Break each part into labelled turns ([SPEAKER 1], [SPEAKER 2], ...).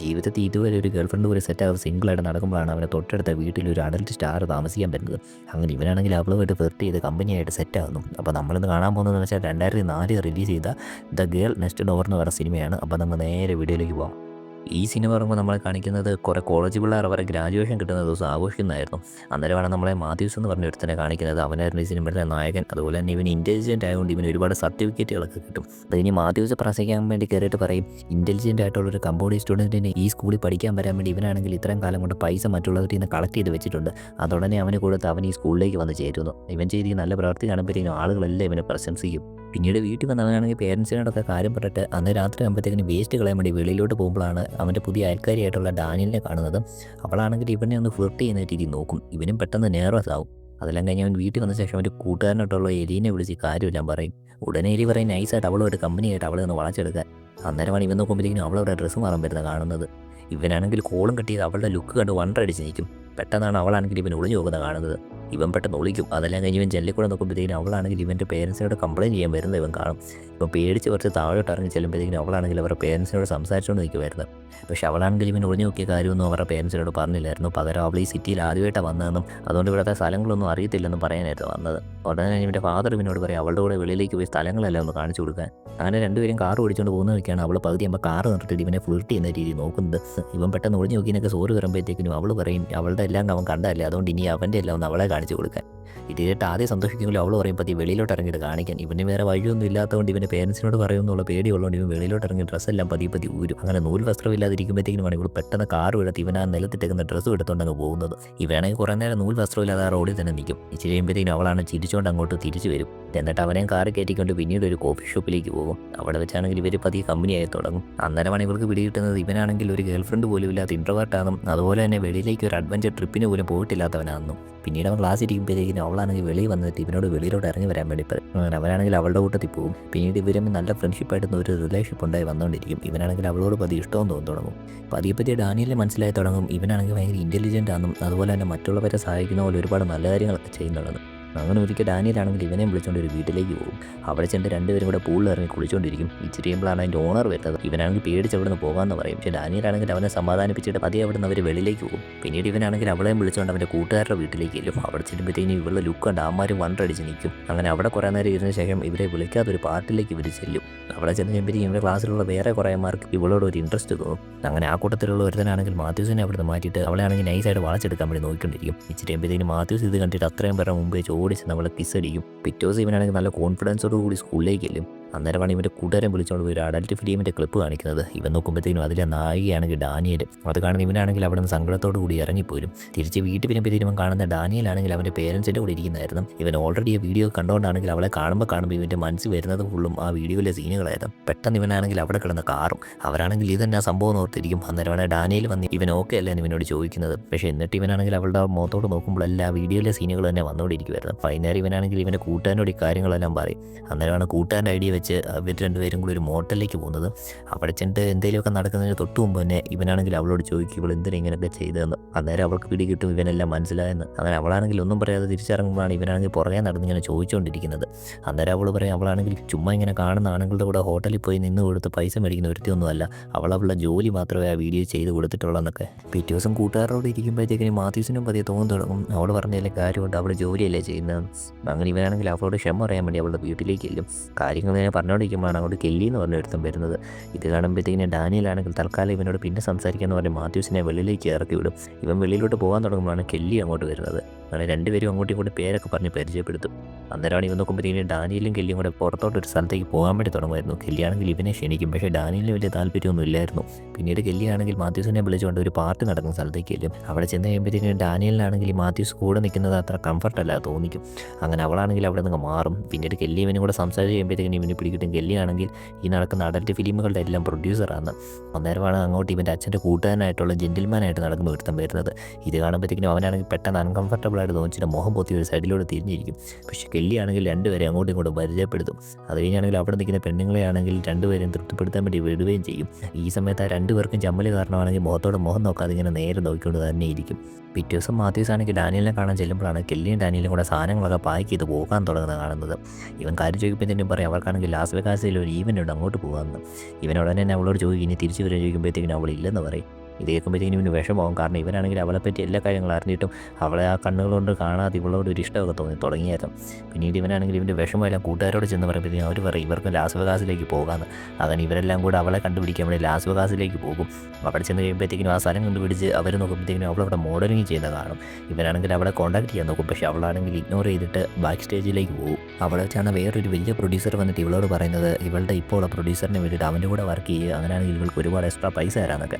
[SPEAKER 1] ജീവിതത്തിൽ ഇതുവരെ ഒരു ഗേൾ ഫ്രണ്ട് പോലും സെറ്റ് ആകാതെ സിംഗിളായിട്ട് നടക്കുമ്പോഴാണ് അവനെ തൊട്ടടുത്ത വീട്ടിൽ ഒരു അഡൽറ്റ് സ്റ്റാർ താമസിക്കാൻ പറ്റുന്നത്. അങ്ങനെ ഇവനാണെങ്കിൽ അവളുമായിട്ട് ഫെർട്ട് ചെയ്ത് കമ്പനിയായിട്ട് സെറ്റ് ആകുന്നു അപ്പോൾ നമ്മളിന്ന് കാണാൻ പോകുന്നതെന്ന് വെച്ചാൽ രണ്ടായിരത്തി നാലിൽ റിലീസ് ചെയ്ത ദ ഗേൾ നെക്സ്റ്റ് ഡോർ എന്ന് പറയുന്ന സിനിമയാണ് അപ്പോൾ നമ്മൾ നേരെ വീഡിയോയിലേക്ക് പോകാം ഈ സിനിമ പറയുമ്പോൾ നമ്മളെ കാണിക്കുന്നത് കുറേ കോളേജ് പിള്ളേർ അവരെ ഗ്രാജുവേഷൻ കിട്ടുന്ന ദിവസം ആഘോഷിക്കുന്നതായിരുന്നു. അന്നേരമാണ് നമ്മളെ മാത്യൂസ് എന്ന് പറഞ്ഞ ഒരുത്തനെ കാണിക്കുന്നത്. അവനായിരുന്നു ഈ സിനിമയിലെ നായകൻ. അതുപോലെ തന്നെ ഇവൻ ഇന്റലിജന്റ് ആയതുകൊണ്ട് ഇവന് ഒരുപാട് സർട്ടിഫിക്കറ്റുകളൊക്കെ കിട്ടും. അത് ഇനി മാത്യൂസ് പ്രസംഗിക്കാൻ വേണ്ടി കയറിയിട്ട് പറയും ഇന്റലിജന്റ് ആയിട്ടുള്ള ഒരു കമ്പോഡി സ്റ്റുഡന്റിന് ഈ സ്കൂളിൽ പഠിക്കാൻ വരാൻ വേണ്ടി ഇവനാണെങ്കിൽ ഇത്രയും കാലം കൊണ്ട് പൈസ മറ്റുള്ളവരിൽ നിന്ന് കളക്ട് ചെയ്ത് വെച്ചിട്ടുണ്ട്. അതുടനെ അവന് കൊടുത്ത് അവൻ ഈ സ്കൂളിലേക്ക് വന്ന് ചേരുന്നു. ഇവൻ ചെയ്ത് നല്ല പ്രവൃത്തി കാണുമ്പോഴത്തേക്കും ആളുകളെല്ലാം ഇവനെ പ്രശംസിക്കും. പിന്നീട് വീട്ടിൽ വന്നവനാണെങ്കിൽ പേരൻസിനോടൊക്കെ കാര്യം പറഞ്ഞിട്ട് അന്ന് രാത്രി ആകുമ്പോഴത്തേക്കിന് വേസ്റ്റ് കളയാൻ വേണ്ടി വെളിയിലോട്ട് പോകുമ്പോഴാണ് അവന്റെ പുതിയ അയൽക്കാരിയായിട്ടുള്ള ഡാനിയലിനെ കാണുന്നത് അവളാണെങ്കിൽ ഇവനെ ഒന്ന് ഫ്ലിർട്ട് ചെയ്യുന്ന രീതി നോക്കും. ഇവനും പെട്ടെന്ന് നേർവസ് ആവും. അതെല്ലാം കഴിഞ്ഞ് അവൻ വീട്ടിൽ വന്ന ശേഷം അവന്റെ കൂട്ടുകാരനോട്ടുള്ള എലീനെ വിളിച്ച് ഞാൻ പറയും. ഉടനെ എലി പറയും നൈസായിട്ട് അവളൊരു കമ്പനിയായിട്ട് അവളെ ഒന്ന് വളച്ചെടുക്കാൻ. അന്നേരമാണ് ഇവൻ നോക്കുമ്പോഴത്തേക്കും അവളവിടെ ഡ്രസ്സ് മാറാൻ വരുന്നത് കാണുന്നത്. ഇവനാണെങ്കിൽ കോളും കെട്ടിയത് അവളുടെ ലുക്ക് കണ്ട് വണ്ടടിച്ച് നിൽക്കും. പെട്ടെന്നാണ് അവളാണെങ്കിൽ ഇവൻ ഒളിഞ്ഞു നോക്കുന്നത് കാണുന്നത്. ഇവൻ പെട്ടെന്ന് ഒളിക്കും അതെല്ലാം കഴിഞ്ഞ് ഇവൻ ജെല്ലിൽ കൂടെ നോക്കുമ്പോഴത്തേക്കും അവളാണെങ്കിൽ ഇവന്റെ പേരൻസിനോട് കംപ്ലയിന്റ് ചെയ്യാൻ വരുന്നത് ഇവൻ കാണും. ഇപ്പം പേടിച്ച് കുറച്ച് താഴോട്ട് ഇറങ്ങി ചെല്ലുമ്പോഴത്തേക്കും അവളാണെങ്കിൽ അവരുടെ പേരൻസിനോട് സംസാരിച്ചുകൊണ്ട് നിൽക്കുമായിരുന്നു പക്ഷെ അവളാണെങ്കിൽ ഇവൻ ഒളിഞ്ഞു നോക്കിയ കാര്യമൊന്നും അവരുടെ പേരൻസിനോട് പറഞ്ഞില്ലായിരുന്നു. പകരം അവൾ ഈ സിറ്റിയിൽ ആദ്യമായിട്ടാണ് വന്നതെന്നും അതുകൊണ്ട് ഇവിടുത്തെ സ്ഥലങ്ങളൊന്നും അറിയത്തില്ലെന്നും പറയാനായിരുന്നു വന്നത്. ഉടനെ ഇവന്റെ ഫാദർ ഇവനോട് പറയും അവളുടെ കൂടെ വെളിയിലേക്ക് പോയി സ്ഥലങ്ങളെല്ലാം ഒന്ന് കാണിച്ചു കൊടുക്കാൻ. അങ്ങനെ രണ്ടുപേരും കാർ ഓടിച്ചുകൊണ്ട് പോകുന്ന വഴിക്കാണ് അവൾ പകുതി ആകുമ്പോൾ കാർ നിർത്തിയിട്ട് ഇവനെ ഫ്ലിർട്ട് ചെയ്യുന്ന രീതി നോക്കുന്നത്. ഇവൻ പെട്ടെന്ന് ഒളിഞ്ഞു നോക്കിയതിനൊക്കെ സോറി വരുമ്പോഴത്തേക്കിനും അവൾ പറയും അവളുടെ എല്ലാം അവൻ കണ്ടല്ലേ അതുകൊണ്ട് ഇനി അവന്റെ എല്ലാം ഒന്ന് അവളെ കാണിച്ചു കൊടുക്കാൻ. ഇത് കേട്ട് ആദ്യം സന്തോഷിക്കുമെങ്കിലും അവൾ പറയും പതി വെളിയിലോട്ട് ഇറങ്ങിയിട്ട് കാണിക്കാൻ. ഇവന് വേറെ വഴിയൊന്നും ഇല്ലാത്തതുകൊണ്ട് ഇവന്റെ പേരൻസിനോട് പറയുമെന്നുള്ള പേടിയുള്ളതുകൊണ്ട് ഇവൻ വെളിയിലോട്ട് ഇറങ്ങി ഡ്രസ്സെല്ലാം പതി പതി ഊരും. അങ്ങനെ നൂൽ വസ്ത്രമില്ലാതിരിക്കുമ്പോഴത്തേക്കും ഇവൾ പെട്ടെന്ന് കാർ എടുത്ത് ഇവൻ ആ നിലത്തിട്ടേക്കുന്ന ഡ്രസ്സ് എടുത്തുകൊണ്ട് അങ്ങ് പോകുന്നത്. ഇവനാണെങ്കിൽ കുറേ നേരം നൂൽ വസ്ത്രമില്ലാതെ ആ റോഡിൽ തന്നെ നിൽക്കും. ഇച്ചിരി കഴിയുമ്പോഴത്തേക്കും അവളാണ് ചിരിച്ചുകൊണ്ട് അങ്ങോട്ട് തിരിച്ചു വരും. എന്നിട്ട് അവനെ കാർ കയറ്റിക്കൊണ്ട് പിന്നീട് ഒരു കോഫി ഷോപ്പിലേക്ക് പോകും. അവിടെ വെച്ചാണെങ്കിൽ ഇവർ പതിയെ കമ്പനിയായി തുടങ്ങും. അന്നേരമാണ് ഇവർക്ക് പിടികിട്ടുന്നത് ഇവനാണെങ്കിൽ ഒരു ഗേൾഫ്രണ്ട് പോലും ഇല്ലാത്ത ഇൻട്രവേർട്ടാണെന്നും അതുപോലെ തന്നെ വെളിയിലേക്ക് ഒരു അഡ്വഞ്ചർ ട്രിപ്പിന് പോലും പോയിട്ടില്ലാത്തവനാണെന്നും. പിന്നീട് അവൻ ക്ലാസ് ഇരിക്കുമ്പോഴത്തേക്കും അവളാണെങ്കിൽ വെളിയിൽ വന്നിട്ട് ഇവനോട് വെളിയിലോട്ട് ഇറങ്ങി വരാൻ വേണ്ടി പറയും അങ്ങനെ അവനാണെങ്കിൽ അവളുടെ കൂട്ടത്തിൽ പോകും. പിന്നീട് ഇവരും നല്ല ഫ്രണ്ട്ഷിപ്പായിട്ട് ഒരു റിലേഷൻഷിപ്പ് ഉണ്ടായി വന്നുകൊണ്ടിരിക്കും. ഇവനാണെങ്കിൽ അവളോട് പതി ഇഷ്ടവും തോന്നി തുടങ്ങും. പതിയെ പതിയെ ഡാനിയലിനെ മനസ്സിലായി തുടങ്ങും. ഇവനാണെങ്കിൽ ഭയങ്കര ഇന്റലിജന്റ് ആണെന്നും അതുപോലെ തന്നെ മറ്റുള്ളവരെ സഹായിക്കുന്ന പോലെ ഒരുപാട് നല്ല കാര്യങ്ങളൊക്കെ ചെയ്യുന്നുണ്ടെന്നും. അങ്ങനെ ഒരിക്കൽ ഡാനിയലാണെങ്കിൽ ഇവനെയും വിളിച്ചുകൊണ്ട് ഒരു വീട്ടിലേക്ക് പോകും. അവിടെ ചെന്ന് രണ്ടുപേരും കൂടെ പൂളിൽ ഇറങ്ങി കുളിച്ചുകൊണ്ടിരിക്കും ഇച്ചിരി കഴിയുമ്പോഴാണ് അതിന്റെ ഓണർ വരുന്നത്. ഇവനാണെങ്കിൽ പേടിച്ച് അവിടെ നിന്ന് പോകാമെന്ന് പറയും. പക്ഷേ ഡാനിയലാണെങ്കിൽ അവനെ സമാധാനിപ്പിച്ചിട്ട് പതിയെ അവിടെ നിന്ന് അവർ വെളിയിലേക്ക് പോകും. പിന്നീട് ഇവനാണെങ്കിൽ അവളെയും വിളിച്ചുകൊണ്ട് അവന്റെ കൂട്ടുകാരുടെ വീട്ടിലേക്ക് ചെല്ലും. അവിടെ ചെല്ലുമ്പോഴത്തേക്കും ഇവളുടെ ലുക്ക് കണ്ട് അമ്മമാരും വണ്ടടിച്ച് നിൽക്കും. അങ്ങനെ അവിടെ കുറേ നേരം ഇരുന്ന ശേഷം ഇവരെ വിളിക്കാത്ത ഒരു പാർട്ടിലേക്ക് ഇവർ ചെല്ലും. അവിടെ ചെന്ന് കഴിയുമ്പോഴേക്കും ഇവരുടെ ക്ലാസ്സിലുള്ള വേറെ കുറേ മാർക്ക് ഇവളോട് ഒരു ഇൻട്രസ്റ്റ് തോന്നും. അങ്ങനെ ആ കൂട്ടത്തിലുള്ള ഒരുത്തനാണെങ്കിൽ മാത്യൂസിനെ അവിടെ നിന്ന് മാറ്റിയിട്ട് അവളെ ആണെങ്കിൽ നൈസായിട്ട് വളച്ചെടുക്കാൻ വേണ്ടി നോക്കിക്കൊണ്ടിരിക്കും. ഇച്ചിരി കഴിയുമ്പോഴത്തേക്കും മാത്യൂസ് ഇത് കണ്ടിട്ട് അത്രയും പേരുടെ മുമ്പേ ചോടിച്ച് നമ്മളെ കിസ് അടിക്കും. ദിവസം ഇവനാണെങ്കിൽ നല്ല കോൺഫിഡൻസോട് കൂടി സ്കൂളിലേക്ക് ചെല്ലും അന്നേരമാണ് ഇവന്റെ കൂട്ടുകാരൻ വിളിച്ചുകൊണ്ട് ഒരു അഡൽട്ട് ഫിലിമിന്റെ ക്ലിപ്പ് കാണിക്കുന്നത്. ഇവൻ നോക്കുമ്പോഴത്തേനും അതിലെ നായികയാണെങ്കിൽ ഡാനിയൽ അത് കാണുന്ന ഇവനാണെങ്കിൽ അവിടെ നിന്ന് സങ്കടത്തോടു കൂടി ഇറങ്ങിപ്പോരും. തിരിച്ച് വീട്ടിൽ വരുമ്പോഴത്തേനും ഇവൻ കാണുന്ന ഡാനിയലാണെങ്കിൽ അവന്റെ പേരൻസിന്റെ കൂടെ ഇരിക്കുന്നതായിരുന്നു. ഇവൻ ഓൾറെഡി ആ വീഡിയോ കണ്ടുകൊണ്ടാണെങ്കിൽ അവളെ കാണുമ്പോൾ കാണുമ്പോൾ ഇവന്റെ മനസ്സിൽ വരുന്നത് ഫുള്ളും ആ വീഡിയോയിലെ സീനുകളായിരുന്നു പെട്ടെന്ന് ഇവനാണെങ്കിൽ അവിടെ കിടന്ന കാറും. അവരാണെങ്കിൽ ഇത് തന്നെ സംഭവം ഓർത്തിരിക്കും. അന്നേരമാണ് ഡാനിയൽ വന്ന് ഇവൻ ഓക്കെ അല്ലേ എന്ന് ഇവനോട് ചോദിക്കുന്നത്. പക്ഷേ എന്നിട്ട് ഇവനാണെങ്കിൽ അവളുടെ മുഖത്തോട് നോക്കുമ്പോഴെല്ലാം വീഡിയോയിലെ സീനുകൾ തന്നെ വന്നുകൊണ്ടിരിക്കുമായിരുന്നു വൈകുന്നേരം ഇവനാണെങ്കിൽ ഇവന്റെ കൂട്ടുകാരനോട് ഈ കാര്യങ്ങളെല്ലാം പറയും. അന്നേരമാണ് കൂട്ടുകാരന്റെ ഐഡിയ വെച്ച് ഇവർ രണ്ടുപേരും കൂടി ഒരു മോട്ടലിലേക്ക് പോകുന്നത്. അവിടെ ചെന്നിട്ട് എന്തെങ്കിലുമൊക്കെ നടക്കുന്നതിന് തൊട്ട് മുമ്പ് തന്നെ ഇവനാണെങ്കിൽ അവളോട് ചോദിക്കും ഇവൾ എന്തിനാ ഇങ്ങനെയൊക്കെ ചെയ്തതെന്ന്? അന്നേരം അവൾക്ക് പിടി കിട്ടും ഇവനെല്ലാം മനസ്സിലായെന്ന്. അങ്ങനെ അവളാണെങ്കിൽ ഒന്നും പറയാതെ തിരിച്ചിറങ്ങുമ്പോഴാണ് ഇവനാണെങ്കിൽ പുറകെ നടന്നിങ്ങനെ ചോദിച്ചുകൊണ്ടിരിക്കുന്നത്. അന്നേരം അവൾ പറയും അവളാണെങ്കിൽ ചുമ്മാ ഇങ്ങനെ കാണുന്ന ആണുങ്ങളുടെ കൂടെ ഹോട്ടലിൽ പോയി നിന്ന് കൊടുത്ത് പൈസ മേടിക്കുന്ന ഒരുത്തിയൊന്നുമല്ല. അവൾ അവളുടെ ജോലി മാത്രമേ ആ വീഡിയോ ചെയ്ത് കൊടുത്തിട്ടുള്ളതെന്നൊക്കെ പിറ്റേ ദിവസം കൂട്ടുകാരോട് ഇരിക്കുമ്പോഴത്തേക്കിനും മാത്യൂസിനും പതിയെ തോന്നി തുടങ്ങും. അവൾ പറഞ്ഞതിലെ കാര്യമുണ്ട് അവൾ ജോലിയല്ലേ ചെയ്യുന്നത് അങ്ങനെ ഇവനാണെങ്കിൽ അവളോട് ക്ഷമ പറയാൻ വേണ്ടി അവളുടെ വീട്ടിലേക്ക് ചെല്ലും. കാര്യങ്ങൾ ഇങ്ങനെ പറഞ്ഞുകൊണ്ടിരിക്കുമ്പോഴാണ് അങ്ങോട്ട് കെല്ലി എന്ന് പറഞ്ഞ ഒരുത്തം വരുന്നത്. ഇത് കാണുമ്പോഴത്തേക്കിന് ഡാനിയലാണെങ്കിൽ തൽക്കാലം ഇവനോട് പിന്നെ സംസാരിക്കാമെന്ന് പറഞ്ഞ് മാത്യൂസിനെ വെളിയിലേക്ക് ഇറക്കി വിടും. ഇവൻ വെളിയിലോട്ട് പോകാൻ തുടങ്ങുമ്പോഴാണ് കെല്ലി അങ്ങോട്ട് വരുന്നത്. അങ്ങനെ രണ്ടുപേരും അങ്ങോട്ടും ഇങ്ങോട്ടും പേരൊക്കെ പറഞ്ഞ് പരിചയപ്പെടുത്തും. അന്നേരമാണ് ഇവൻ നോക്കുമ്പോഴത്തേക്കും ഡാനിയലും കെല്ലിയും കൂടെ പുറത്തോട്ട് ഒരു സ്ഥലത്തേക്ക് പോകാൻ വേണ്ടി തുടങ്ങുമായിരുന്നു. കെല്ലിയാണെങ്കിൽ ഇവനെ ക്ഷണിക്കും. പക്ഷേ ഡാനിയലിന് വലിയ താല്പര്യമൊന്നും ഇല്ലായിരുന്നു പിന്നീട് കെല്ലിയാണെങ്കിൽ മാത്യൂസിനെ വിളിച്ചുകൊണ്ട് ഒരു പാർട്ടി നടക്കുന്ന സ്ഥലത്തേക്ക് ചെല്ലും. അവിടെ ചെന്ന് കഴിയുമ്പോഴത്തേക്കും ഡാനിയലിനാണെങ്കിൽ മാത്യൂസ് കൂടെ നിൽക്കുന്നത് അത്ര കംഫർട്ടല്ല തോന്നിക്കും. അങ്ങനെ അവളാണെങ്കിൽ അവിടെ നിന്ന് മാറും. പിന്നീട് കെല്ലി ഇവനും കൂടെ സംസാരിച്ച് കഴിയുമ്പോഴത്തേക്കും ഇവന് പിടികിട്ടും കെല്ലിയാണെങ്കിൽ ഈ നടക്കുന്ന അഡൽറ്റ് ഫിലിമുകളുടെ എല്ലാം പ്രൊഡ്യൂസറാണ് അന്നേരമാണ് അങ്ങോട്ട് ഇവന്റെ അച്ഛന്റെ കൂട്ടുകാരനായിട്ടുള്ള ജെന്റിൽമാനായിട്ട് നടക്കുമ്പോൾ ഒരുത്തം വരുന്നത്. ഇത് കാണുമ്പോഴത്തേക്കും അവനാണെങ്കിൽ പെട്ടെന്ന് അൺകംഫർട്ടബിളായിട്ട് തോന്നിച്ചിട്ട് മുഖം പൊത്തി ഒരു സൈഡിലൂടെ തിരിഞ്ഞിരിക്കും. പക്ഷേ കെല്ലിയാണെങ്കിൽ രണ്ടുപേരെ അങ്ങോട്ടും ഇങ്ങോട്ടും പരിചയപ്പെടുത്തും. അത് കഴിഞ്ഞാണെങ്കിൽ അവിടെ നിൽക്കുന്ന പെണ്ണുങ്ങളെ ആണെങ്കിൽ രണ്ടുപേരെയും തൃപ്തിപ്പെടുത്താൻ വേണ്ടി വിടുകയും ചെയ്യും. ഈ സമയത്ത് ആ രണ്ടുപേർക്കും ചമ്മൽ കാരണമാണെങ്കിൽ മുഖത്തോടെ മുഖം നോക്കാതെ ഇങ്ങനെ നേരെ നോക്കിക്കൊണ്ട് തന്നെ ഇരിക്കും. പിറ്റേ ദിവസം മാത്യൂസ് ആണെങ്കിൽ ഡാനിയലിനെ കാണാൻ ചെല്ലുമ്പോഴാണ് കെല്ലിയും ഡാനിയലും കൂടെ സാധനങ്ങളൊക്കെ പാക്ക് ചെയ്ത് പോകാൻ തുടങ്ങുന്നത് കാണുന്നത്. ഇവൻ കാര്യം ചോദിക്കുമ്പോഴത്തേനും പറയും അവർക്കാണെങ്കിൽ ലാസ് വെഗാസിൽ ഒരു ഈവന്റ് ഉണ്ട് അങ്ങോട്ട് പോകാമെന്ന്. ഇവൻ ഉടനെ തന്നെ അവളോട് ചോദിക്കും ഇനി തിരിച്ചു വരാൻ ചോദിക്കുമ്പോഴത്തേക്കും അവളില്ലെന്ന് പറയും. ഇത് കേൾക്കുമ്പോഴത്തേക്കും ഇവന് വിഷമാവും കാരണം ഇവനാണെങ്കിൽ പറ്റി എല്ലാ കാര്യങ്ങളും അറിഞ്ഞിട്ടും അവളെ ആ കണ്ണുകളുകൊണ്ട് കാണാതെ ഇവളോട് ഒരു ഇഷ്ടമൊക്കെ തോന്നി തുടങ്ങിയായിരുന്നു പിന്നീട് ഇവനാണെങ്കിൽ ഇവന്റെ വിഷമമെല്ലാം കൂട്ടുകാരോട് ചെന്ന് പറയുമ്പോഴത്തേക്കും അവർ പറയും ഇവർക്ക് ലാസ് വെഗാസിലേക്ക് പോകാമെന്ന് അങ്ങനെ ഇവരെല്ലാം കൂടെ അവളെ കണ്ടുപിടിക്കാൻ വേണ്ടി ലാസ് വെഗാസിലേക്ക് പോകും അവിടെ ചെന്ന് കഴിയുമ്പോഴത്തേക്കും ആ സ്ഥലം കണ്ടുപിടിച്ച് അവർ നോക്കുമ്പോഴത്തേക്കും അവളവിടെ മോഡലിംഗ് ചെയ്യുന്ന കാണും. ഇവനാണെങ്കിൽ അവളെ കോൺടാക്ട് ചെയ്യാൻ നോക്കും. പക്ഷേ അവളാണെങ്കിൽ ഇഗ്നോർ ചെയ്തിട്ട് ബാക്ക് സ്റ്റേജിലേക്ക് പോകും. അവിടെ വെച്ചാണ് വേറൊരു വലിയ പ്രൊഡ്യൂസർ വന്നിട്ട് ഇവളോട് പറയുന്നത് ഇവളുടെ ഇപ്പോൾ ഉള്ള പ്രൊഡ്യൂസറിനെ വേണ്ടിയിട്ട് അവന്റെ കൂടെ വർക്ക് ചെയ്യുക അങ്ങനെയാണെങ്കിൽ ഇവൾക്ക് ഒരുപാട് എക്സ്ട്രാ പൈസ തരാമെന്നൊക്കെ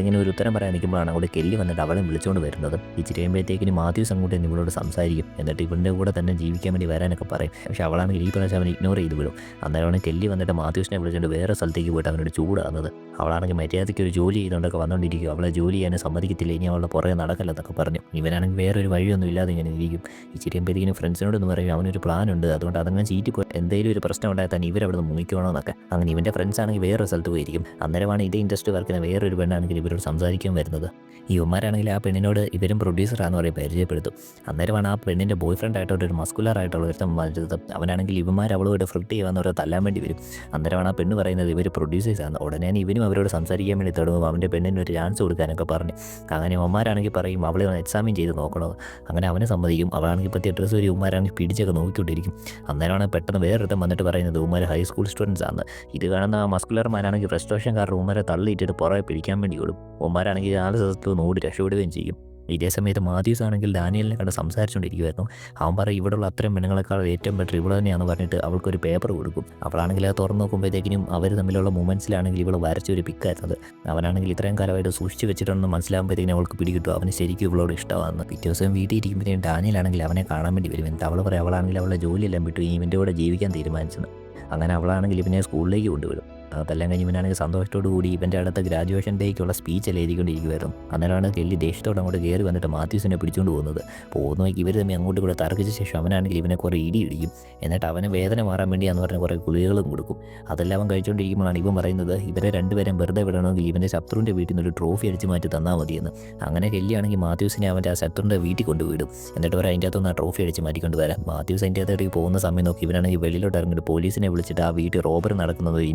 [SPEAKER 1] അവളിങ്ങനെ ഒരു ഉത്തരം പറയാൻ നിൽക്കുമ്പോഴാണ് അവിടെ കെല്ലി വന്നിട്ട് അവളെ വിളിച്ചുകൊണ്ട് വരുന്നത്. ഇച്ചിരി കഴിയുമ്പോഴത്തേക്കിന് മാത്യൂസ് അങ്ങോട്ട് ഇവളോട് സംസാരിക്കും. എന്നിട്ട് ഇവന്റെ കൂടെ തന്നെ ജീവിക്കാൻ വേണ്ടി വരാനൊക്കെ പറയും. പക്ഷേ അവളാണ് ഈ പ്രാവശ്യം അവൻ ഇഗ്നോർ ചെയ്ത് വിടും. അന്നേരമാണ് കെല്ലി വന്നിട്ട് മാത്യൂസിനെ വിളിച്ചുകൊണ്ട് വേറെ സ്ഥലത്തേക്ക് പോയിട്ട് അവനോട് ചൂടാകുന്നത്. അവളാണെങ്കിൽ മര്യാദയ്ക്ക് ഒരു ജോലി ചെയ്തുകൊണ്ടൊക്കെ വന്നുകൊണ്ടിരിക്കും അവളെ ജോലി ചെയ്യാനും സമ്മതിക്കത്തില്ല. ഇനി അവളുടെ പുറകെ നടക്കല്ല എന്നൊക്കെ പറഞ്ഞു. ഇവനാണെങ്കിൽ വേറൊരു വഴിയൊന്നും ഇല്ലാതെ ഇങ്ങനെ ഇരിക്കും. ഇച്ചിരി കഴിയുമ്പോഴത്തേക്കിനും ഫ്രണ്ട്സിനോടൊന്ന് പറയും അവനൊരു പ്ലാൻ ഉണ്ട് അതുകൊണ്ട് അതങ്ങനെ ചീറ്റി പോയി. എന്തെങ്കിലും ഒരു പ്രശ്നം ഉണ്ടായാൽ തന്നെ ഇവരവിടെ നിന്ന് മുങ്ങിക്കണമെന്നൊക്കെ അങ്ങനെ ഇവന്റെ ഫ്രണ്ട്സ് ആണെങ്കിൽ വേറെ സ്ഥലത്ത് പോയിരിക്കും. അന്നേരമാണ് ഇതേ ഇൻട്രസ്റ്റ് വർക്കുന്ന വേറൊരു പെണ്ണാണെങ്കിൽ ഇവരോട് സംസാരിക്കാൻ വരുന്നത്. ഈ ഉമ്മാരാണെങ്കിൽ ആ പെണ്ണിനോട് ഇവരും പ്രൊഡ്യൂസറാന്ന് പറയും പരിചയപ്പെടുത്തും. അന്നേരമാണ് ആ പെണ്ണിന്റെ ബോയ് ഫ്രണ്ട് ആയിട്ടുള്ള ഒരു മസ്കുലർ ആയിട്ടുള്ള ഒരുത്തം വരുന്നത് അവനാണെങ്കിൽ ഇവന്മാർ അവളോട് ഫ്ലിട്ട് ചെയ്യാന്ന് പറഞ്ഞാൽ തല്ലാൻ വേണ്ടി വരും. അന്നേരമാണ് ആ പെണ്ണ് പറയുന്നത് ഇവർ പ്രൊഡ്യൂസേഴ്സാണ് ഉടനെ ഇവനും അവരോട് സംസാരിക്കാൻ വേണ്ടി തുടങ്ങും. അവന്റെ പെണ്ണിന് ഒരു ചാൻസ് കൊടുക്കാനൊക്കെ പറഞ്ഞു. അങ്ങനെ ഉമ്മാരാണെങ്കിൽ പറയും അവളെ ഒന്ന് എക്സാമിൻ ചെയ്ത് നോക്കണോ? അങ്ങനെ അവനെ സമ്മതിക്കും. അവളാണെങ്കിൽ പറ്റിയ ഡ്രസ്സ് ഒരു ഉമ്മാരാണെങ്കിൽ പിടിച്ചൊക്കെ നോക്കിക്കൊണ്ടിരിക്കും. അന്നേരമാണ് പെട്ടെന്ന് വേറെ വേറൊരുത്തം വന്നിട്ട് പറയുന്നത് ഉമ്മാർ ഹൈസ്കൂൾ സ്റ്റുഡൻസ് ആണ് ഇത് കാണുന്ന മസ്കുലർമാരാണെങ്കിൽ ഫ്രസ്ട്രേഷൻ കാരണം ഉമ്മരെ തള്ളിയിട്ടിട്ട് പുറകെ പിടിക്കാൻ വേണ്ടി ഓടും ഉമ്മാരാണെങ്കിൽ ആ സ്ഥലത്ത് ഓടി രക്ഷപ്പെടുകയും ചെയ്യും. ഇതേ സമയത്ത് മാത്യൂസ് ആണെങ്കിൽ ഡാനിയലിനെ കണ്ട് സംസാരിച്ചുകൊണ്ടിരിക്കുമായിരുന്നു അവൻ പറയും ഇവിടെയുള്ള അത്രയും പെണ്ണുങ്ങളെക്കാൾ ഏറ്റവും ബെറ്റർ ഇവിടെ തന്നെയാണെന്ന് പറഞ്ഞിട്ട് അവൾക്കൊരു പേപ്പർ കൊടുക്കും. അവളാണെങ്കിൽ അത് തുറന്നു നോക്കുമ്പോഴത്തേക്കിനും അവർ തമ്മിലുള്ള മൂമെന്റ്സിലാണെങ്കിൽ ഇവൾ വരച്ച ഒരു പിക്കായിരുന്നത് അവനാണെങ്കിൽ ഇത്രയും കാലമായിട്ട് സൂക്ഷിച്ച് വെച്ചിട്ടുണ്ടെന്ന് മനസ്സിലാകുമ്പോഴത്തേക്കും അവൾക്ക് പിടികിട്ടും. അവന് ശരിക്കും ഇവളോട് ഇഷ്ടമാണെന്ന്. പിറ്റേ ദിവസം വീട്ടിൽ ഇരിക്കുമ്പോഴത്തേക്കും ഡാനിയലാണെങ്കിൽ അവനെ കാണാൻ വേണ്ടി വരും. എന്നിട്ട് അവൾ പറയും അവളാണെങ്കിൽ അവളുടെ ജോലിയെല്ലാം വിട്ടു. ഇവന്റെ കൂടെ ജീവിക്കാൻ തീരുമാനിച്ചത് അങ്ങനെ അവളാണെങ്കിൽ ഇവനെ സ്കൂളിലേക്ക് കൊണ്ടുവിടും അതെല്ലാം കഴിഞ്ഞ് ഇവനാണെങ്കിൽ സന്തോഷത്തോടു കൂടി ഇവന്റെ അടുത്ത ഗ്രാജുവേഷൻ ഡേക്കുള്ള സ്പീച്ച് എല്ലാം എഴുതിക്കൊണ്ടിരിക്കുമായിരുന്നു അന്നേരമാണ് കെല്ലി ദേഷ്യത്തോടെ അങ്ങോട്ട് കയറി വന്നിട്ട് മാത്യൂസിനെ പിടിച്ചുകൊണ്ട് പോകുന്നത്. പോകുന്ന വഴിക്ക് ഇവർ തമ്മിൽ അങ്ങോട്ട് കൂടെ തർക്കിച്ച ശേഷം അവനാണെങ്കിൽ ഇവനെ കുറേ ഇടി ഇടിക്കും. എന്നിട്ട് അവന് വേദന മാറാൻ വേണ്ടിയാന്ന് പറഞ്ഞ കുറേ ഗുളികകളും കൊടുക്കും. അതെല്ലാം അവൻ കഴിച്ചുകൊണ്ടിരിക്കുമ്പോഴാണ് ഇവൻ പറയുന്നത് ഇവരെ രണ്ടുപേരും വെറുതെ വിടണമെങ്കിൽ ഇവന്റെ ശത്രുവിന്റെ വീട്ടിൽ നിന്ന് ഒരു ട്രോഫി അടിച്ച് മാറ്റി തന്നാൽ മതിയെന്ന്. അങ്ങനെ കെല്ലിയാണെങ്കിൽ മാത്യൂസിനെ അവന്റെ ആ ശത്രുവിന്റെ വീട്ടിൽ കൊണ്ടുവിടും. എന്നിട്ട് അവർ അതിന്റെ അകത്തുനിന്ന് ആ ട്രോഫി അടിച്ച് മാറ്റിക്കൊണ്ട് വരാം. മാത്യൂസ് അതിന്റെ അകത്തേക്ക് പോകുന്ന സമയം നോക്കി ഇവനാണെങ്കിൽ വെളിയിലോട്ട് ഇറങ്ങിയിട്ട് പോലീസിനെ വിളിച്ചിട്ട് ആ വീട്ടിൽ റോബർ നടക്കുന്നത് ഒരു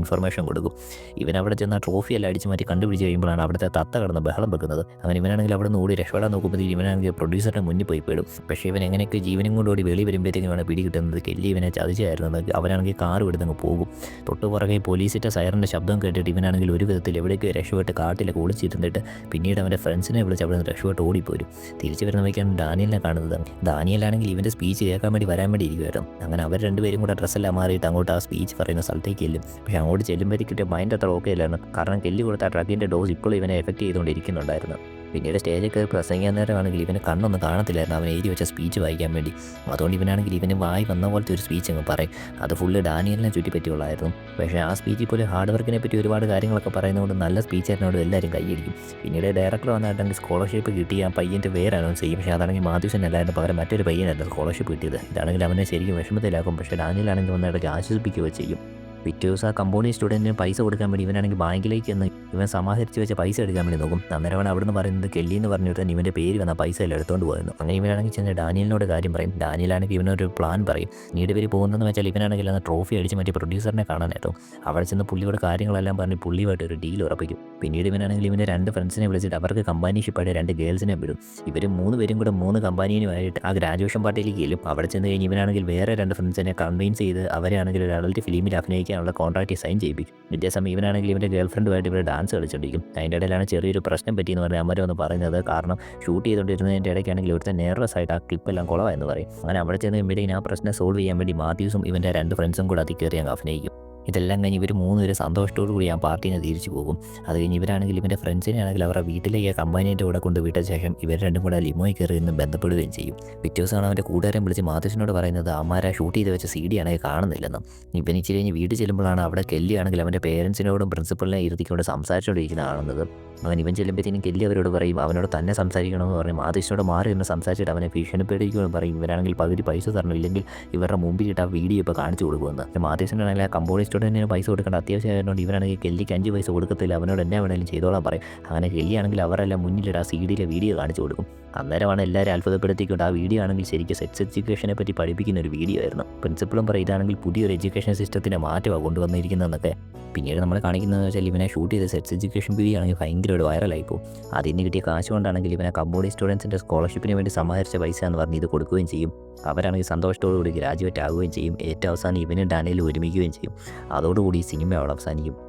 [SPEAKER 1] കൊടുക്കും. ഇവൻ അവിടെ ചെന്ന ആ ട്രോഫി എല്ലാം അടിച്ച് മാറ്റി കണ്ടുപിടിച്ച് കഴിയുമ്പോഴാണ് അവിടുത്തെ തത്ത കിടന്ന് ബഹളം വെക്കുന്നത്. അങ്ങനെ ഇവനാണെങ്കിൽ അവിടെ നിന്ന് ഓടി രക്ഷപ്പെടാൻ നോക്കുമ്പോഴത്തേക്കും ഇവനാണെങ്കിൽ പ്രൊഡ്യൂസറിന്റെ മുന്നിൽ പോയി പെടും. പക്ഷേ ഇവൻ എങ്ങനെയൊക്കെ ജീവനും കൊണ്ട് ഓടി വെളി വരുമ്പോഴത്തേക്കും പിടി കിട്ടുന്നത് കെല്ലി ഇവനെ ചതിച്ചായിരുന്നത് അവനാണെങ്കിൽ കാർ വിടുന്നങ്ങ് പോകും. തൊട്ട് പുറകെ പോലീസിന്റെ സൈറിന്റെ ശബ്ദം കേട്ടിട്ട് ഇവനാണെങ്കിൽ ഒരു വിധത്തിൽ എവിടേക്ക് രക്ഷപ്പെട്ട് കാട്ടിലൊക്കെ ഒളിച്ചിരുന്നിട്ട് പിന്നീട് അവന്റെ ഫ്രണ്ട്സിനെ വിളിച്ച് അവിടെ നിന്ന് രക്ഷപ്പെട്ട് ഓടിപ്പോരും. തിരിച്ചു വരുന്ന വഴിക്കാണ് ഡാനിയലിനെ കാണുന്നത്. ഡാനിയലാണെങ്കിൽ ഇവന്റെ സ്പീച്ച് കേൾക്കാൻ വേണ്ടി വരാൻ വേണ്ടി ഇരിക്കുമായിരുന്നു അങ്ങനെ അവർ രണ്ടുപേരും കൂടെ ഡ്രസ്സെല്ലാം മാറിയിട്ട് അങ്ങോട്ട് ആ സ്പീച്ച് പറയുന്ന സ്ഥലത്തേക്ക് ചെല്ലും. പക്ഷേ അങ്ങോട്ട് ചെല്ലുമ്പോഴേക്കിട്ട് മൈൻഡ് അത്ര ഓക്കെ അല്ലായിരുന്നു. കാരണം കെല്ലി കൊടുത്ത ഡ്രഗിന്റെ ഡോസ് ഇപ്പോഴും ഇവനെ എഫക്റ്റ് ചെയ്തുകൊണ്ടിരിക്കുന്നുണ്ടായിരുന്നു. പിന്നീട് സ്റ്റേജിൽ കയറി പ്രസംഗിക്കാൻ നേരമാണെങ്കിൽ ഇവന് കണ്ണൊന്നും കാണത്തില്ലായിരുന്നു. അവൻ എഴുതി വെച്ച സ്പീച്ച് വായിക്കാൻ വേണ്ടി. അതുകൊണ്ട് ഇവനാണെങ്കിൽ ഇവന് വായി വന്ന പോലത്തെ ഒരു സ്പീച്ച് അങ്ങ് പറയും. അത് ഫുള്ള് ഡാനിയലിനെ ചുറ്റിപ്പറ്റിയുള്ളായിരുന്നു പക്ഷേ ആ സ്പീച്ചിൽ പോലെ ഹാർഡ് വർക്കിനെ പറ്റി ഒരുപാട് കാര്യങ്ങളൊക്കെ പറയുന്നതുകൊണ്ട് നല്ല സ്പീച്ച് ആയിരുന്നോട് എല്ലാവരും കൈയടിക്കും. പിന്നീട് ഡയറക്ടർ വന്നിട്ടുണ്ടെങ്കിൽ സ്കോളർഷിപ്പ് കിട്ടി ആ പയ്യന്റെ പേര് അനൗൺസ് ചെയ്യും. പക്ഷേ അതാണെങ്കിൽ മാത്യൂസൻ അല്ലായിരുന്നു. പകരം മറ്റൊരു പയ്യനായിരുന്നു സ്കോളർഷിപ്പ് കിട്ടിയത്. ഇതാണെങ്കിൽ അവനെ ശരിക്കും വിഷമത്തിലാക്കും. പക്ഷേ ഡാനിയലാണെങ്കിൽ വന്നായിട്ട് ആശ്വസിപ്പിക്കുകയോ ചെയ്യും. പിറ്റേ ദിവസം ആ കമ്പനി സ്റ്റുഡന്റിന് പൈസ കൊടുക്കാൻ വേണ്ടി ഇവനാണെങ്കിൽ ബാങ്കിലേക്ക് എന്ന് ഇവൻ സമാഹരിച്ച് വെച്ച പൈസ എടുക്കാൻ വേണ്ടി നോക്കും. അന്നേരമാണ് നിന്ന് പറയുന്നത് കെല്ലി എന്ന് പറഞ്ഞിട്ട് ഇവന്റെ പേര് വന്ന പൈസ എല്ലാം എടുത്തുകൊണ്ട് പോകുന്നു അങ്ങനെ ഇവനാണെങ്കിൽ ചെന്ന ഡാനിയലിനോട് കാര്യം പറയും. ഡാനിയലാണെങ്കിൽ ഇവനൊരു പ്ലാൻ പറയും. നീട് പേര് പോകുന്നതെന്ന് വെച്ചാൽ ഇവനാണെങ്കിൽ അന്ന് ട്രോഫി അടിച്ച് മറ്റേ പ്രൊഡ്യൂസറിനെ കാണാനായിട്ടും അവിടെ ചെന്ന് പുള്ളിയോട് കാര്യങ്ങളെല്ലാം പറഞ്ഞ് പുള്ളിയുമായിട്ട് ഒരു ഡീൽ ഉറപ്പിക്കും. പിന്നീട് ഇവനാണെങ്കിൽ ഇവന്റെ രണ്ട് ഫ്രണ്ട്സിനെ വിളിച്ചിട്ട് അവർക്ക് കമ്പാനിഷിപ്പായിട്ട് രണ്ട് ഗേൾസിനെ വിടും. ഇവർ മൂന്ന് പേരും കൂടെ മൂന്ന് കമ്പാനിയുമായിട്ട് ആ ഗ്രാജുവേഷൻ പാർട്ടിയിലേക്ക് ചെല്ലും. അവിടെ ചെന്ന് കഴിഞ്ഞ് ഇവനാണെങ്കിൽ വേറെ രണ്ട് ഫ്രണ്ട്സിനെ കൺവീൻസ് ചെയ്ത് അവരെയാണെങ്കിൽ ഒരു അഡൽറ്റ് ഫിലിമിൽ അഭിനയിക്കാനുള്ള കോൺട്രാക്റ്റ് സൈൻ ചെയ്യിപ്പിക്കും. വ്യത്യാസം ഇവനാണെങ്കിൽ ഇവന്റെ ഗേൾ ഫ്രണ്ടുമായിട്ട് ഇവർ ഡാൻസ് കളിച്ചുകൊണ്ടിരിക്കും അതിന്റെ ഇടയിലാണ് ചെറിയൊരു പ്രശ്നം പറ്റിയെന്ന് പറഞ്ഞാൽ അമ്മ ഒന്ന് പറയുന്നത്. കാരണം ഷൂട്ട് ചെയ്തുകൊണ്ടിരുന്നതിന്റെ ഇടയ്ക്കാണെങ്കിൽ ഇവിടുത്തെ നെർവസ് ആയിട്ട് ആ ക്ലിപ്പെല്ലാം കുളമായെന്ന് പറയും. അങ്ങനെ അവിടെ ചെന്ന് കഴിയുമ്പോഴേക്കും ആ പ്രശ്നം സോൾവ് ചെയ്യാൻ വേണ്ടി മാത്യൂസും ഇവന്റെ രണ്ട് ഫ്രണ്ട്സും കൂടെ അതിൽ കയറി അങ്ങ് അഭിനയിക്കും. ഇതെല്ലാം കഴിഞ്ഞ് ഇവർ മൂന്ന് പേര് സന്തോഷത്തോടു കൂടി ആ പാർട്ടീനെ തിരിച്ചു പോകും. അത് കഴിഞ്ഞ് ഇവരാണെങ്കിൽ ഇവന്റെ ഫ്രണ്ട്സിനെ ആണെങ്കിൽ അവരുടെ വീട്ടിലേക്ക് കമ്പാനിയുടെ കൂടെ കൊണ്ട് വിട്ട ശേഷം ഇവർ രണ്ടും കൂടെ ലിമോയിൽ കയറി നിന്ന് ബന്ധപ്പെടുകയും ചെയ്യും. പിറ്റേ ദിവസമാണ് അവന്റെ കൂട്ടുകാരൻ വിളിച്ച് മാതൃസിനോട് പറയുന്നത് അമ്മാരെ ഷൂട്ട് ചെയ്ത് വെച്ച സി ഡി ആണെങ്കിൽ കാണുന്നില്ലെന്നും. ഇവൻ ഇച്ചിരി കഴിഞ്ഞ് വീട്ടിൽ ചെല്ലുമ്പോഴാണ് അവിടെ കെല്ലി ആണെങ്കിൽ അവന്റെ പേരൻസിനോടും പ്രിൻസിപ്പളിനെ ഇരുത്തിക്കൊണ്ട് സംസാരിച്ചുകൊണ്ടിരിക്കുന്ന കാണുന്നത്. അവൻ ഇവൻ ചെല്ലുമ്പോഴത്തേനും കെല്ലി അവരോട് പറയും അവനോട് തന്നെ സംസാരിക്കണമെന്ന് പറയും മാതൃശനോട് മാറി എന്ന് സംസാരിച്ചിട്ട് അവനെ ഭീഷണിപ്പെടുത്തിക്കുമെന്ന് പറയും. ഇവരാണെങ്കിൽ പകുതി പൈസ തരണം ഇല്ലെങ്കിൽ ഇവരുടെ മുമ്പിലിട്ട് ആ വീഡിയോ ഇപ്പോൾ കാണിച്ചു കൊടുക്കുമെന്ന്. മാതൃശനാണെങ്കിൽ ആ കമ്പോളി സ്റ്റുഡന്റിന് പൈസ കൊടുക്കേണ്ട. അത്യാവശ്യമായതുകൊണ്ട് ഇവനാണെങ്കിൽ കെല്ലിക്ക് അഞ്ച് പൈസ കൊടുക്കത്തില്ല. അവനോട് എന്നെ വേണമെങ്കിലും ചെയ്തോളാൻ പറയും. അങ്ങനെ കെല്ലിയാണെങ്കിൽ അവരെല്ലാം മുന്നിലിട്ട് ആ സി ഡിയിലെ വീഡിയോ കാണിച്ചു കൊടുക്കും. അന്നേരമാണ് എല്ലാവരും അത്ഭുതപ്പെടുത്തിക്കൊണ്ട് ആ വീഡിയോ ആണെങ്കിൽ ശരിക്കും സെക്സ് എഡ്യൂക്കേഷനെ പറ്റി പഠിപ്പിക്കുന്ന ഒരു വീഡിയോ ആയിരുന്നു. പ്രിൻസിപ്പളും പറയും ഇതാണെങ്കിൽ പുതിയൊരു എഡ്യൂക്കേഷൻ സിസ്റ്റത്തിന്റെ മാറ്റമാണ് കൊണ്ടുവന്നിരിക്കുന്നതെന്നൊക്കെ. പിന്നീട് നമ്മൾ കാണിക്കുന്നത് വെച്ചാൽ ഇവനെ ഷൂട്ട് ചെയ്ത സെക്സ് എഡ്യൂക്കേഷൻ വീഡിയോ ആണെങ്കിൽ ഭയങ്കര ഒരു വൈറലായി പോകും. അതിന് കിട്ടിയ കാശ് കൊണ്ടാണെങ്കിൽ ഇവനെ കമ്പോഡി സ്റ്റുഡൻസിന്റെ സ്കോളർഷിപ്പിന് വേണ്ടി സമാഹരിച്ച പൈസ എന്ന് പറഞ്ഞ് ഇത് കൊടുക്കുകയും ചെയ്യും. അവരാണെങ്കിൽ സന്തോഷത്തോടു കൂടി ഗ്രാജുവേറ്റ് ആവുകയും ചെയ്യും. ഏറ്റവും അവസാനം ഇവനും ഡാനിയലും ഒരുമിക്കുകയും ചെയ്യും. അതോടുകൂടി ഈ സിനിമ അവിടെ അവസാനിക്കും.